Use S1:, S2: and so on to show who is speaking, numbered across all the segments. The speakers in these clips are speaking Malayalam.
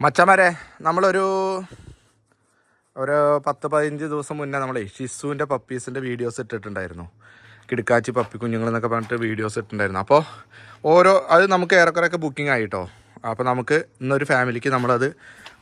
S1: മച്ചമാരെ നമ്മളൊരു ഒരു പത്ത് പതിനഞ്ച് ദിവസം മുന്നേ നമ്മളെ ഷിസുവിന്റെ പപ്പീസിന്റെ വീഡിയോസ് ഇട്ടിട്ടുണ്ടായിരുന്നു. കിടക്കാച്ചി പപ്പി കുഞ്ഞുങ്ങളെന്നൊക്കെ പറഞ്ഞിട്ട് വീഡിയോസ് ഇട്ടിട്ടുണ്ടായിരുന്നു. അപ്പോൾ ഓരോ അത് നമുക്ക് ഏറെക്കുറെയൊക്കെ ബുക്കിംഗ് ആയിട്ടോ. അപ്പോൾ നമുക്ക് ഇന്നൊരു ഫാമിലിക്ക് നമ്മളത്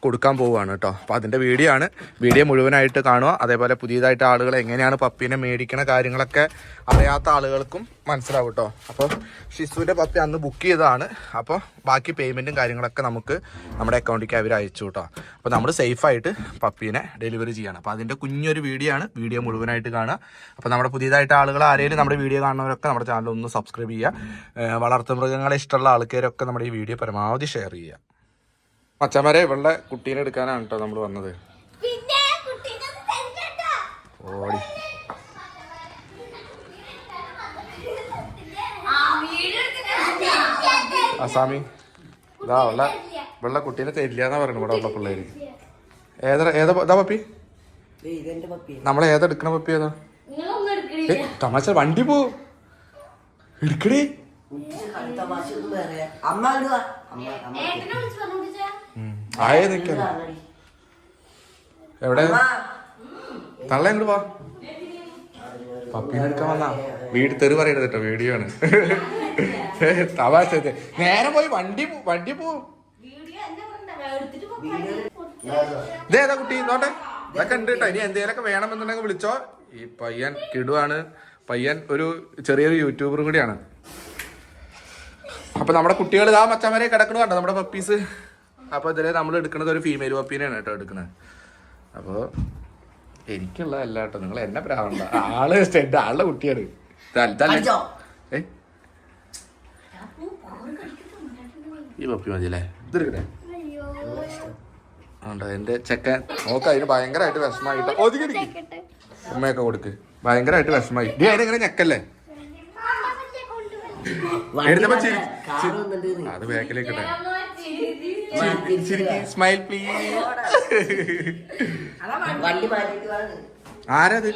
S1: കൊടുക്കാൻ പോവുകയാണ് കേട്ടോ. അപ്പോൾ അതിന്റെ വീഡിയോ ആണ്. വീഡിയോ മുഴുവനായിട്ട് കാണുക. അതേപോലെ പുതിയതായിട്ട് ആളുകൾ എങ്ങനെയാണ് പപ്പീനെ മേടിക്കണ കാര്യങ്ങളൊക്കെ അറിയാത്ത ആളുകൾക്കും മനസ്സിലാവും കേട്ടോ. അപ്പോൾ ഷിസുവിന്റെ പപ്പി അന്ന് ബുക്ക് ചെയ്തതാണ്. അപ്പോൾ ബാക്കി പേയ്മെന്റും കാര്യങ്ങളൊക്കെ നമുക്ക് നമ്മുടെ അക്കൗണ്ടിലേക്ക് അവർ അയച്ചു കേട്ടോ. അപ്പോൾ നമ്മൾ സേഫായിട്ട് പപ്പീനെ ഡെലിവറി ചെയ്യണം. അപ്പോൾ അതിന്റെ കുഞ്ഞൊരു വീഡിയോ ആണ്. വീഡിയോ മുഴുവനായിട്ട് കാണുക. അപ്പോൾ നമ്മുടെ പുതിയതായിട്ട് ആളുകൾ ആരെങ്കിലും നമ്മുടെ വീഡിയോ കാണുന്നവരൊക്കെ നമ്മുടെ ചാനൽ ഒന്ന് സബ്സ്ക്രൈബ് ചെയ്യുക. വളർത്തുമൃഗങ്ങളെ ഇഷ്ടമുള്ള ആൾക്കാരൊക്കെ നമ്മുടെ ഈ വീഡിയോ പരമാവധി ഷെയർ ചെയ്യുക. മച്ചമാരെ ഇവളുടെ കുട്ടീനെ എടുക്കാനാണ് കേട്ടോ നമ്മൾ വന്നത്. ഓടി. അസാമി ഇതാ അവളുടെ ഇവളുടെ കുട്ടീനെ തരില്ല എന്നാ പറയുന്നത് ഇവിടെ ഉള്ള പിള്ളേര്. ഏതാ ഏതാ ഇതാ പപ്പി? നമ്മളെ ഏതാ എടുക്കണ പപ്പി ഏതാ? തമാശ വണ്ടി പോ.
S2: എടുക്കണേ അമ്മ
S1: ആയേ എവിടെ? തള്ള എങ്ങോട്ട് വാ. പപ്പീനെ എടുക്കാൻ വന്നാ. വീട് തെറി പറയരുത് കേട്ടോ വീഡിയോ ആണ് തമാശ. നേരെ പോയി വണ്ടി വണ്ടി പോവും
S3: വീഡിയോ എന്നെ പറഞ്ഞ എടുത്തിട്ട് പോ
S1: ഇതേതാ കുട്ടി? നോട്ടെ ഇതൊക്കെ ഉണ്ട് കേട്ടോ. ഇനി എന്തെങ്കിലുമൊക്കെ വേണമെന്നുണ്ടെങ്കിൽ വിളിച്ചോ. ഈ പയ്യൻ കിടുവാണ്. പയ്യൻ ഒരു ചെറിയൊരു യൂട്യൂബർ കൂടിയാണ്. അപ്പൊ നമ്മുടെ കുട്ടികൾ ഇതാ മച്ചന്മാരെ കിടക്കണ കണ്ടോ? നമ്മുടെ പപ്പീസ് അപ്പൊ ഇതിൽ നമ്മൾ എടുക്കുന്നത് ഒരു ഫീമെയിൽ പപ്പീനെയാണ് കേട്ടോ എടുക്കുന്നത്. അപ്പോൾ എനിക്കുള്ള അല്ല കേട്ടോ നിങ്ങൾ എന്നെ പ്രാവണ്ട. ആൾ സ്റ്റെഡ് ആളുടെ കുട്ടിയാണ്? ഈ പപ്പി മതിയല്ലേ ഇതെടുക്കട്ടെ എന്റെ ചെക്കൻ. നോക്ക അതിന് ഭയങ്കരമായിട്ട് വിഷമായിട്ട്. ഉമ്മയൊക്കെ കൊടുക്ക്. ഭയങ്കരമായിട്ട് വിഷമായി. ഡി അതിനെങ്ങനെ ഞെക്കല്ലേ? എടുത്തപ്പോ ചിരി. അത് ബാക്കിലേക്ക് ഇട്ടെ.
S2: അമ്മ തിരിച്ച്
S1: സ്മൈൽ പ്ലീസ്
S2: വണ്ടി.
S1: ആരത്?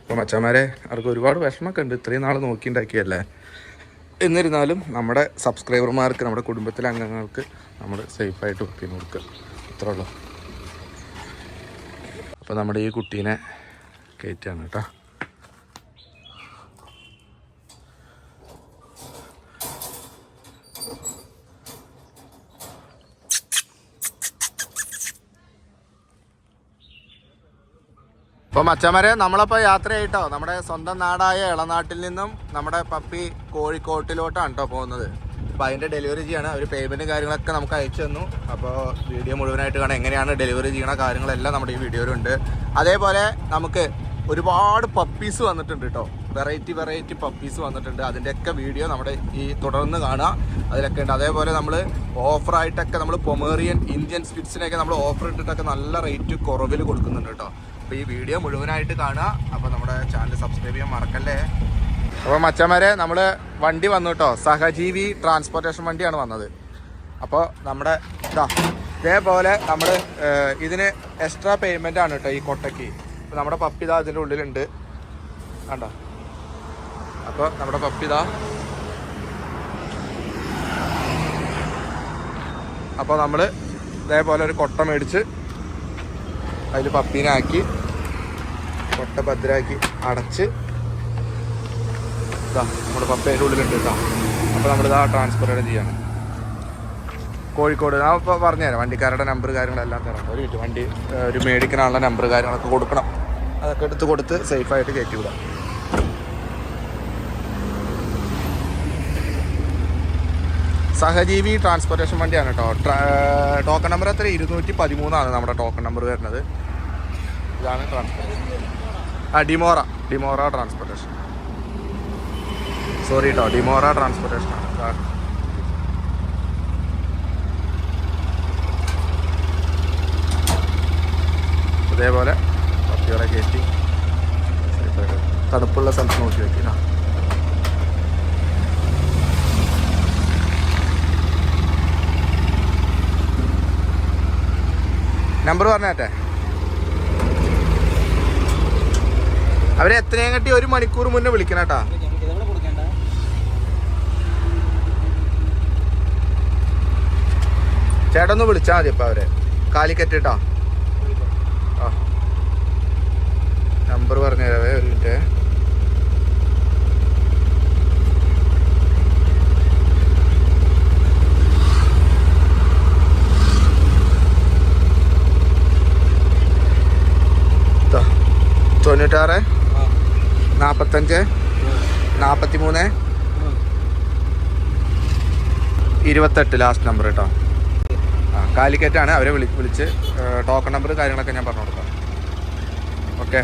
S1: അപ്പൊ മച്ചന്മാരെ അവർക്ക് ഒരുപാട് വിഷമൊക്കെ ഉണ്ട് ഇത്രയും നാൾ നോക്കിണ്ടാക്കിയല്ലേ? എന്നിരുന്നാലും നമ്മുടെ സബ്സ്ക്രൈബർമാർക്ക് നമ്മുടെ കുടുംബത്തിലെ അംഗങ്ങൾക്ക് നമ്മൾ സേഫായിട്ട് ഒപ്പിന് കൊടുക്കുക. ഇത്രേ ഉള്ളൂ. അപ്പോൾ നമ്മുടെ ഈ കുട്ടീനെ കയറ്റാണ് കേട്ടോ. അപ്പോൾ മച്ചമരെ നമ്മളപ്പോൾ യാത്രയായിട്ടോ? നമ്മുടെ സ്വന്തം നാടായ ഇളനാട്ടിൽ നിന്നും നമ്മുടെ പപ്പി കോഴിക്കോട്ടിലോട്ടാണ് കേട്ടോ പോകുന്നത്. അപ്പോൾ അതിന്റെ ഡെലിവറി ചെയ്യാണ്. ഒരു പേയ്മെന്റ് കാര്യങ്ങളൊക്കെ നമുക്ക് അയച്ചു തന്നു. അപ്പോൾ വീഡിയോ മുഴുവനായിട്ട് കാണാം. എങ്ങനെയാണ് ഡെലിവറി ചെയ്യണ കാര്യങ്ങളെല്ലാം നമ്മുടെ ഈ വീഡിയോയിലുണ്ട്. അതേപോലെ നമുക്ക് ഒരുപാട് പപ്പീസ് വന്നിട്ടുണ്ട് കേട്ടോ വെറൈറ്റി വെറൈറ്റി പപ്പീസ് വന്നിട്ടുണ്ട്. അതിന്റെയൊക്കെ വീഡിയോ നമ്മുടെ ഈ തുടർന്ന് കാണാം. അതിലൊക്കെ ഉണ്ട്. അതേപോലെ നമ്മൾ ഓഫറായിട്ടൊക്കെ നമ്മൾ പൊമേറിയൻ ഇന്ത്യൻ സ്പിറ്റ്സിനെയൊക്കെ നമ്മൾ ഓഫർ ഇട്ടിട്ടൊക്കെ നല്ല റേറ്റ് കുറവിൽ കൊടുക്കുന്നുണ്ട് കേട്ടോ അപ്പോൾ ഈ വീഡിയോ മുഴുവനായിട്ട് കാണുക. അപ്പോൾ നമ്മുടെ ചാനൽ സബ്സ്ക്രൈബ് ചെയ്യാൻ മറക്കല്ലേ? അപ്പോൾ മച്ചന്മാരെ നമ്മൾ വണ്ടി വന്നു കേട്ടോ. സഹജീവി ട്രാൻസ്പോർട്ടേഷൻ വണ്ടിയാണ് വന്നത്. അപ്പോൾ നമ്മുടെ ഇതാ ഇതേപോലെ നമ്മൾ ഇതിന് എക്സ്ട്രാ പേയ്മെന്റ് ആണ് കേട്ടോ ഈ കൊട്ടയ്ക്ക്. അപ്പോൾ നമ്മുടെ പപ്പി ഇതാ ഉള്ളിലുണ്ട്. കണ്ടോ? അപ്പോൾ നമ്മുടെ പപ്പി ഇതാ അപ്പോൾ നമ്മൾ ഇതേപോലെ ഒരു കൊട്ട മേടിച്ച് അതിൽ പപ്പീനെ ആക്കി. കൊട്ട ഭദ്രാക്കി അടച്ച് നമ്മുടെ പപ്പേന്റെ ഉള്ളിലുണ്ട് കേട്ടോ. അപ്പോൾ ആ ട്രാൻസ്ഫർ ചെയ്യണം. കോഴിക്കോട് ഞാൻ ഇപ്പോൾ പറഞ്ഞുതരാം വണ്ടിക്കാരുടെ നമ്പർ കാര്യങ്ങളെല്ലാം തരാം. ഒരു കിട്ടും വണ്ടി ഒരു മേടിക്കാനുള്ള നമ്പർ കാര്യങ്ങളൊക്കെ കൊടുക്കണം. അതൊക്കെ എടുത്ത് കൊടുത്ത് സേഫായിട്ട് കയറ്റി വിടാം സഹജീവി ട്രാൻസ്പോർട്ടേഷൻ വണ്ടിയാണ് കേട്ടോ. ടോക്കൺ നമ്പർ എത്ര ഇരുന്നൂറ്റി പതിമൂന്നാണ് നമ്മുടെ ടോക്കൺ നമ്പർ വരുന്നത്. ഇതാണ് ട്രാൻസ്പോർട്ടേഷൻ ആ ഡിമോറ. ഡിമോറ ട്രാൻസ്പോർട്ടേഷൻ സോറി കേട്ടോ ഡിമോറ ട്രാൻസ്പോർട്ടേഷൻ ആണ്. അതേപോലെ പട്ടികളെ കയറ്റി തണുപ്പുള്ള സ്ഥലത്ത് നോക്കി വെക്കി നമ്പർ പറഞ്ഞേട്ടെ. അവരെ എത്രയും കട്ടി ഒരു മണിക്കൂർ മുന്നേ വിളിക്കണം കേട്ടാ. ചേട്ടൻ ഒന്ന് വിളിച്ചാൽ മതി ഇപ്പം അവരെ. കാലിക്കറ്റ് കേട്ടോ ആ. നമ്പർ പറഞ്ഞു തരാവേ ഒരു മിനിറ്റ് തൊണ്ണൂറ്റാറ്. നാൽപ്പത്തഞ്ച് നാൽപ്പത്തി മൂന്ന് ഇരുപത്തെട്ട് ലാസ്റ്റ് നമ്പർ കേട്ടോ ആ കാലിക്കറ്റാണ്. അവരെ വിളി വിളിച്ച് ടോക്കൺ നമ്പർ കാര്യങ്ങളൊക്കെ ഞാൻ പറഞ്ഞു കൊടുക്കാം. ഓക്കെ.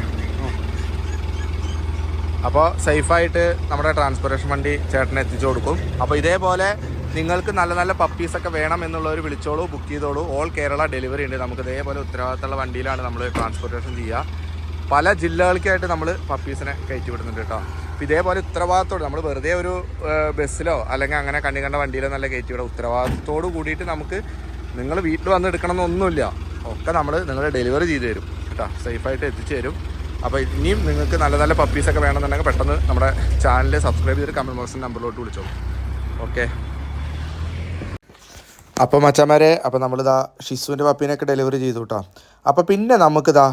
S1: അപ്പോൾ സേഫായിട്ട് നമ്മുടെ ട്രാൻസ്പോർട്ടേഷൻ വണ്ടി ചേട്ടനെ എത്തിച്ചു കൊടുക്കും. അപ്പോൾ ഇതേപോലെ നിങ്ങൾക്ക് നല്ല നല്ല പപ്പീസൊക്കെ വേണം എന്നുള്ളവർ വിളിച്ചോളൂ ബുക്ക് ചെയ്തോളൂ. ഓൾ കേരള ഡെലിവറി ഉണ്ട്. നമുക്ക് ഇതേപോലെ ഉത്തരവാദിത്തമുള്ള വണ്ടിയിലാണ് നമ്മൾ ട്രാൻസ്പോർട്ടേഷൻ ചെയ്യുക. പല ജില്ലകൾക്കായിട്ട് നമ്മൾ പപ്പീസിനെ കയറ്റി വിടുന്നുണ്ട് കേട്ടോ. അപ്പോൾ ഇതേപോലെ ഉത്തരവാദിത്തോട് നമ്മൾ വെറുതെ ഒരു ബസ്സിലോ അല്ലെങ്കിൽ അങ്ങനെ കണ്ണി കണ്ട വണ്ടിയിലോ നല്ല കയറ്റി വിടാം ഉത്തരവാദിത്തോട് കൂടിയിട്ട് നമുക്ക് നിങ്ങൾ വീട്ടിൽ വന്ന് എടുക്കണമെന്നൊന്നുമില്ല. ഒക്കെ നമ്മൾ നിങ്ങൾ ഡെലിവറി ചെയ്ത് തരും കേട്ടോ. സേഫായിട്ട് എത്തിച്ചു തരും. അപ്പോൾ ഇനിയും നിങ്ങൾക്ക് നല്ല നല്ല പപ്പീസൊക്കെ വേണമെന്നുണ്ടെങ്കിൽ പെട്ടെന്ന് നമ്മുടെ ചാനൽ സബ്സ്ക്രൈബ് ചെയ്തിട്ട് കമന്റ് ബോക്സിന്റെ നമ്പറിലോട്ട് വിളിച്ചോളൂ ഓക്കെ അപ്പോൾ മച്ചന്മാരെ അപ്പോൾ നമ്മളിതാ ഷിസുവിന്റെ പപ്പീനെയൊക്കെ ഡെലിവറി ചെയ്തു കേട്ടോ. അപ്പോൾ പിന്നെ നമുക്കിതാ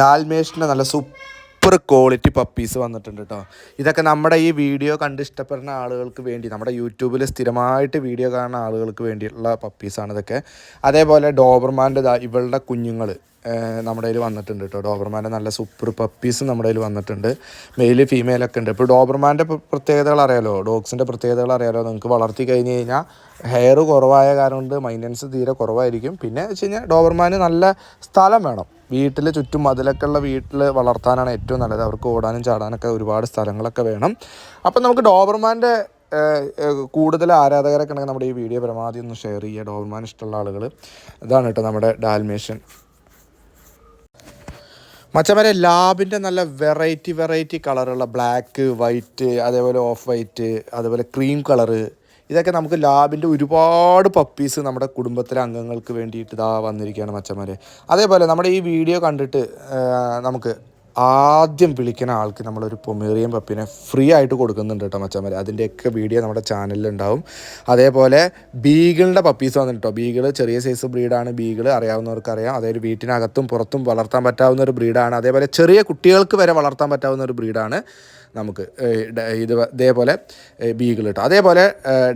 S1: ഡാൽമേഷന്റെ നല്ല സൂപ്പർ ക്വാളിറ്റി പപ്പീസ് വന്നിട്ടുണ്ട് കേട്ടോ. ഇതൊക്കെ നമ്മുടെ ഈ വീഡിയോ കണ്ട് ഇഷ്ടപ്പെടുന്ന ആളുകൾക്ക് വേണ്ടി നമ്മുടെ യൂട്യൂബിൽ സ്ഥിരമായിട്ട് വീഡിയോ കാണുന്ന ആളുകൾക്ക് വേണ്ടിയിട്ടുള്ള പപ്പീസാണ് ഇതൊക്കെ. അതേപോലെ ഡോബർമാന്റെ ഇവളുടെ കുഞ്ഞുങ്ങൾ നമ്മുടെ കയ്യിൽ വന്നിട്ടുണ്ട് കേട്ടോ. ഡോബർമാന്റെ നല്ല സൂപ്പർ പപ്പീസ് നമ്മുടെ കയ്യിൽ വന്നിട്ടുണ്ട്. മെയിൽ ഫീമെയിലൊക്കെ ഉണ്ട്. ഇപ്പോൾ ഡോബർമാന്റെ പ്രത്യേകതകൾ അറിയാലോ? ഡോഗ്സിന്റെ പ്രത്യേകതകൾ അറിയാലോ? നിങ്ങൾക്ക് വളർത്തി കഴിഞ്ഞ് കഴിഞ്ഞാൽ ഹെയർ കുറവായ കാരണം കൊണ്ട് മൈന്റനൻസ് തീരെ കുറവായിരിക്കും. പിന്നെ വെച്ച് കഴിഞ്ഞാൽ ഡോബർമാന് നല്ല സ്ഥലം വേണം. വീട്ടിൽ ചുറ്റും മതിലൊക്കെ ഉള്ള വീട്ടിൽ വളർത്താനാണ് ഏറ്റവും നല്ലത്. അവർക്ക് ഓടാനും ചാടാനൊക്കെ ഒരുപാട് സ്ഥലങ്ങളൊക്കെ വേണം. അപ്പം നമുക്ക് ഡോബർമാന്റെ കൂടുതൽ ആരാധകരൊക്കെ ഉണ്ടെങ്കിൽ നമ്മുടെ ഈ വീഡിയോ പരമാവധി ഒന്ന് ഷെയർ ചെയ്യുക. ഡോബർമാൻ ഇഷ്ടമുള്ള ആളുകൾ ഇതാണ് കേട്ടോ നമ്മുടെ ഡാൽമേഷൻ മച്ചവരെ ലാബിന്റെ നല്ല വെറൈറ്റി വെറൈറ്റി കളറുള്ള ബ്ലാക്ക് വൈറ്റ് അതേപോലെ ഓഫ് വൈറ്റ് അതേപോലെ ക്രീം കളറ് ഇതൊക്കെ നമുക്ക് ലാബിന്റെ ഒരുപാട് പപ്പീസ് നമ്മുടെ കുടുംബത്തിലെ അംഗങ്ങൾക്ക് വേണ്ടിയിട്ട് ഇതാ വന്നിരിക്കുകയാണ് മച്ചന്മാരെ. അതേപോലെ നമ്മുടെ ഈ വീഡിയോ കണ്ടിട്ട് നമുക്ക് ആദ്യം വിളിക്കുന്ന ആൾക്ക് നമ്മളൊരു പൊമേറിയൻ പപ്പിനെ ഫ്രീ ആയിട്ട് കൊടുക്കുന്നുണ്ട് കേട്ടോ മച്ചന്മാരെ. അതിന്റെയൊക്കെ വീഡിയോ നമ്മുടെ ചാനലിൽ ഉണ്ടാവും. അതേപോലെ ബീഗിളിന്റെ പപ്പീസ് വന്നിട്ട് കേട്ടോ. ബീഗിൾ ചെറിയ സൈസ് ബ്രീഡാണ് ബീഗിൾ അറിയാവുന്നവർക്ക് അറിയാം അതായത് വീട്ടിനകത്തും പുറത്തും വളർത്താൻ പറ്റാവുന്ന ഒരു ബ്രീഡാണ് അതേപോലെ ചെറിയ കുട്ടികൾക്ക് വരെ വളർത്താൻ പറ്റാവുന്ന ഒരു ബ്രീഡാണ് നമുക്ക് ഇത് ഇതേപോലെ ബീഗിൾ കിട്ടും അതേപോലെ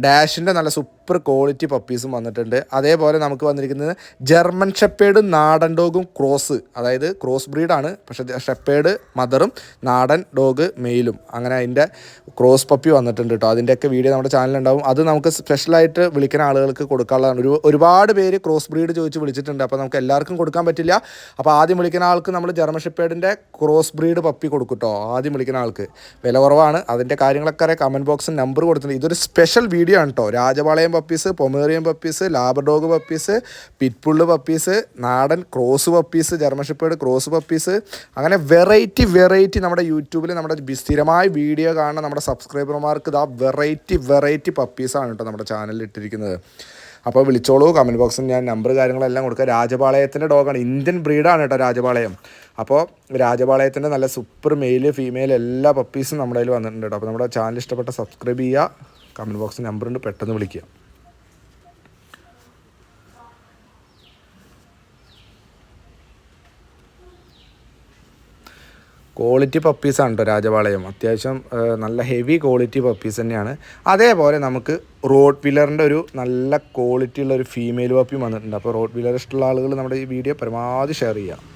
S1: ഡാഷിന്റെ നല്ല സൂപ്പർ ക്വാളിറ്റി പപ്പീസും വന്നിട്ടുണ്ട്. അതേപോലെ നമുക്ക് വന്നിരിക്കുന്നത് ജർമ്മൻ ഷെപ്പേഡ് നാടൻ ഡോഗും ക്രോസ് അതായത് ക്രോസ് ബ്രീഡാണ് പക്ഷേ ഷെപ്പേഡ് മദറും നാടൻ ഡോഗ് മെയിലും അങ്ങനെ അതിന്റെ ക്രോസ് പപ്പി വന്നിട്ടുണ്ട് കേട്ടോ അതിന്റെയൊക്കെ വീഡിയോ നമ്മുടെ ചാനലുണ്ടാവും അത് നമുക്ക് സ്പെഷ്യലായിട്ട് വിളിക്കുന്ന ആളുകൾക്ക് കൊടുക്കാനുള്ളതാണ്. ഒരു ഒരുപാട് പേര് ക്രോസ് ബ്രീഡ് ചോദിച്ച് വിളിച്ചിട്ടുണ്ട്. അപ്പോൾ നമുക്ക് എല്ലാവർക്കും കൊടുക്കാൻ പറ്റില്ല. അപ്പോൾ ആദ്യം വിളിക്കുന്ന ആൾക്ക് നമ്മൾ ജർമ്മൻ ഷെപ്പേഡിന്റെ ക്രോസ് ബ്രീഡ് പപ്പി കൊടുക്കും കേട്ടോ ആദ്യം വിളിക്കുന്ന ആൾക്ക്. വില കുറവാണ്. അതിന്റെ കാര്യങ്ങളൊക്കെ അറിയാം. കമന്റ് ബോക്സിൽ നമ്പർ കൊടുത്തിട്ടുണ്ട്. ഇതൊരു സ്പെഷ്യൽ വീഡിയോ ആണ് കേട്ടോ Rajapalayam puppies pomeranian puppies labrador puppies pitbull puppies നാടൻ cross puppies German shepherd cross puppies അങ്ങനെ വെറൈറ്റി വെറൈറ്റി നമ്മുടെ യൂട്യൂബിൽ നമ്മുടെ സ്ഥിരമായ വീഡിയോ കാണുന്ന നമ്മുടെ സബ്സ്ക്രൈബർമാർക്ക് ഇതാ വെറൈറ്റി വെറൈറ്റി പപ്പീസാണ് കേട്ടോ നമ്മുടെ ചാനലിൽ ഇട്ടിരിക്കുന്നത്. അപ്പോൾ വിളിച്ചോളൂ കമന്റ് ബോക്സിൽ ഞാൻ നമ്പർ കാര്യങ്ങളെല്ലാം കൊടുക്കുക രാജപാളയത്തിന്റെ ഡോഗാണ് ഇന്ത്യൻ ബ്രീഡാണ് കേട്ടോ രാജപാളയം. അപ്പോൾ രാജപാളയത്തിന്റെ നല്ല സൂപ്പർ മെയിൽ ഫീമെയിൽ എല്ലാ പപ്പീസും നമ്മുടെ കയ്യിൽ വന്നിട്ടുണ്ട് കേട്ടോ. അപ്പോൾ നമ്മുടെ ചാനൽ ഇഷ്ടപ്പെട്ട സബ്സ്ക്രൈബ് ചെയ്യുക കമന്റ് ബോക്സിൽ നമ്പറുണ്ട് പെട്ടെന്ന് വിളിക്കുക. ക്വാളിറ്റി പപ്പീസാണ് കേട്ടോ രാജപാളയം. അത്യാവശ്യം നല്ല ഹെവി ക്വാളിറ്റി പപ്പീസ് തന്നെയാണ്. അതേപോലെ നമുക്ക് റോഡ് വീലറിന്റെ ഒരു നല്ല ക്വാളിറ്റി ഉള്ള ഒരു ഫീമെയിൽ പപ്പിയും വന്നിട്ടുണ്ട്. അപ്പോൾ റോഡ് വീലർ ഇഷ്ടമുള്ള ആളുകൾ നമ്മുടെ ഈ വീഡിയോ പരമാവധി ഷെയർ ചെയ്യുക